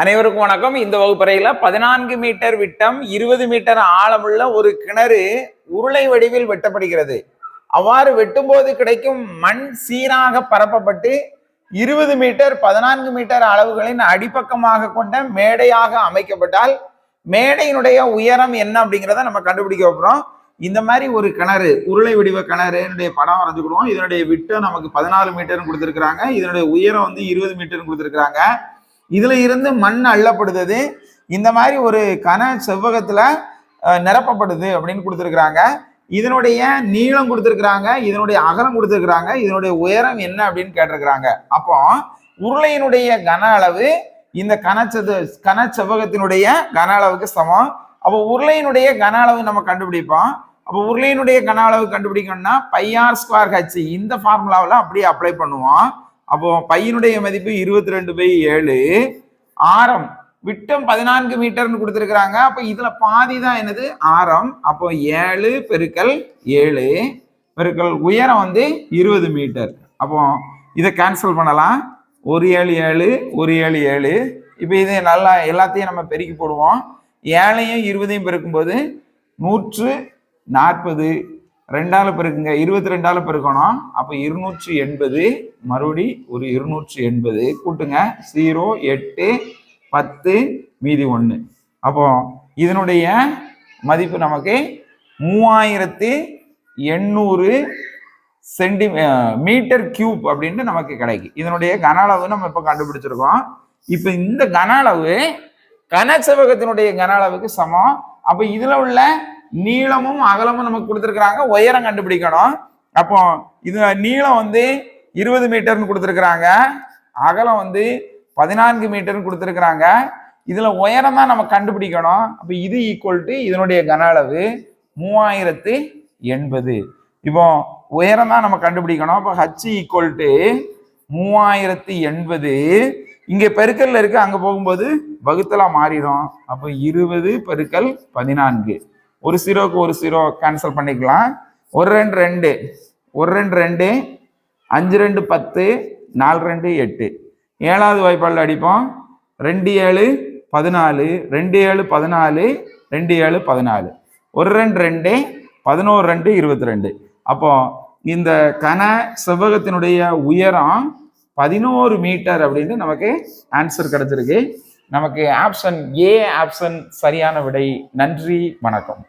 அனைவருக்கும் வணக்கம். இந்த வகுப்பறையில் பதினான்கு மீட்டர் விட்டம் இருபது மீட்டர் ஆழமுள்ள ஒரு கிணறு உருளை வடிவில் வெட்டப்படுகிறது. அவ்வாறு வெட்டும்போது கிடைக்கும் மண் சீராக பரப்பப்பட்டு இருபது மீட்டர் பதினான்கு மீட்டர் அளவுகளின் அடிப்பக்கமாக கொண்ட மேடையாக அமைக்கப்பட்டால் மேடையினுடைய உயரம் என்ன அப்படிங்கிறத நம்ம கண்டுபிடிக்க போகிறோம் இந்த மாதிரி ஒரு கிணறு உருளை வடிவ கிணறுனுடைய படம் வரைஞ்சுக்கிடுவோம். இதனுடைய விட்டம் நமக்கு பதினாலு மீட்டர்னு கொடுத்துருக்குறாங்க. இதனுடைய உயரம் வந்து இருபது மீட்டர்னு கொடுத்துருக்குறாங்க. இதுல இருந்து மண் அள்ளப்படுது இந்த மாதிரி ஒரு கன செவ்வகத்துல நிரப்பப்படுது அப்படின்னு கொடுத்துருக்குறாங்க. இதனுடைய நீளம் கொடுத்துருக்குறாங்க இதனுடைய அகலம் கொடுத்துருக்குறாங்க இதனுடைய உயரம் என்ன அப்படின்னு கேட்டிருக்கிறாங்க. அப்போ உருளையினுடைய கன அளவு இந்த கனச்சது கன செவ்வகத்தினுடைய கன அளவுக்கு சமம். அப்போ உருளையினுடைய கன அளவு நம்ம கண்டுபிடிப்போம். அப்போ உருளையினுடைய கன அளவு கண்டுபிடிக்கணும்னா பையார் ஸ்கொயர் ஹச் இந்த ஃபார்முலாவில் அப்படியே அப்ளை பண்ணுவோம். அப்போ பையனுடைய மதிப்பு இருபத்தி ரெண்டு பை ஏழு. ஆரம். விட்டம் பதினான்கு மீட்டர்னு கொடுத்துருக்குறாங்க. அப்போ இதில் பாதி தான் என்னது? ஆரம். அப்போ ஏழு பெருக்கல் ஏழு. பெருக்கல் உயரம் வந்து இருபது மீட்டர். அப்போ இதை கேன்சல் பண்ணலாம். ஒரு ஏழு ஏழு ஒரு ஏழு ஏழு. இப்போ இதை நல்லா எல்லாத்தையும் நம்ம பெருக்கி போடுவோம். ஏழையும் இருபதையும் பெருக்கும்போது நூற்று நாற்பது. ரெண்டால பெருக்குங்க. இருபத்தி ரெண்டால பெருக்கணும். அப்போ இருநூற்றி எண்பது மறுபடி ஒரு இருநூற்றி எண்பது. கூட்டுங்க. ஜீரோ எட்டு பத்து மீதி ஒன்று அப்போ இதனுடைய மதிப்பு நமக்கு மூவாயிரத்து எண்ணூறு சென்டி மீட்டர் கியூப் அப்படின்ட்டு நமக்கு கிடைக்கும் இதனுடைய கன அளவு நம்ம இப்போ கண்டுபிடிச்சிருக்கோம். இப்போ இந்த கன அளவு கனசெவகத்தினுடைய கன அளவுக்கு சமம். அப்போ இதில் உள்ள நீளமும் அகலமும் நமக்கு கொடுத்துருக்குறாங்க. உயரம் கண்டுபிடிக்கணும். அப்போ இது நீளம் வந்து இருபது மீட்டர்னு கொடுத்துருக்குறாங்க. அகலம் வந்து பதினான்கு மீட்டர்னு கொடுத்துருக்குறாங்க. இதில் உயரம் தான் நம்ம கண்டுபிடிக்கணும். அப்போ இது ஈக்குவல் டு இதனுடைய கன அளவு மூவாயிரத்து எண்பது. இப்போ உயரம் தான் நம்ம கண்டுபிடிக்கணும். அப்போ ஹச் ஈக்குவல் டு மூவாயிரத்து எண்பது. இங்கே பெருக்கல்ல இருக்கு. அங்கே போகும்போது வகுத்தலாக மாறிடும். அப்போ இருபது பெருக்கல் பதினான்கு. ஒரு ஜீரோக்கு ஒரு ஜீரோ கேன்சல் பண்ணிக்கலாம். ஒரு ரெண்டு ரெண்டு. ஒரு ரெண்டு ரெண்டு. அஞ்சு ரெண்டு பத்து. நாலு ரெண்டு எட்டு. ஏழாவது வாய்ப்பாடில் அடிப்போம். ரெண்டு ஏழு பதினாலு. ரெண்டு ஏழு பதினாலு. ரெண்டு ஏழு பதினாலு. ஒரு ரெண்டு ரெண்டு. பதினோரு ரெண்டு இருபத்தி ரெண்டு. அப்போ இந்த கன செவ்வகத்தினுடைய உயரம் பதினோரு மீட்டர் அப்படின்னு நமக்கு ஆன்சர் கிடச்சிருக்கு. நமக்கு ஆப்ஷன் ஏ ஆப்ஷன் சரியான விடை? நன்றி வணக்கம்.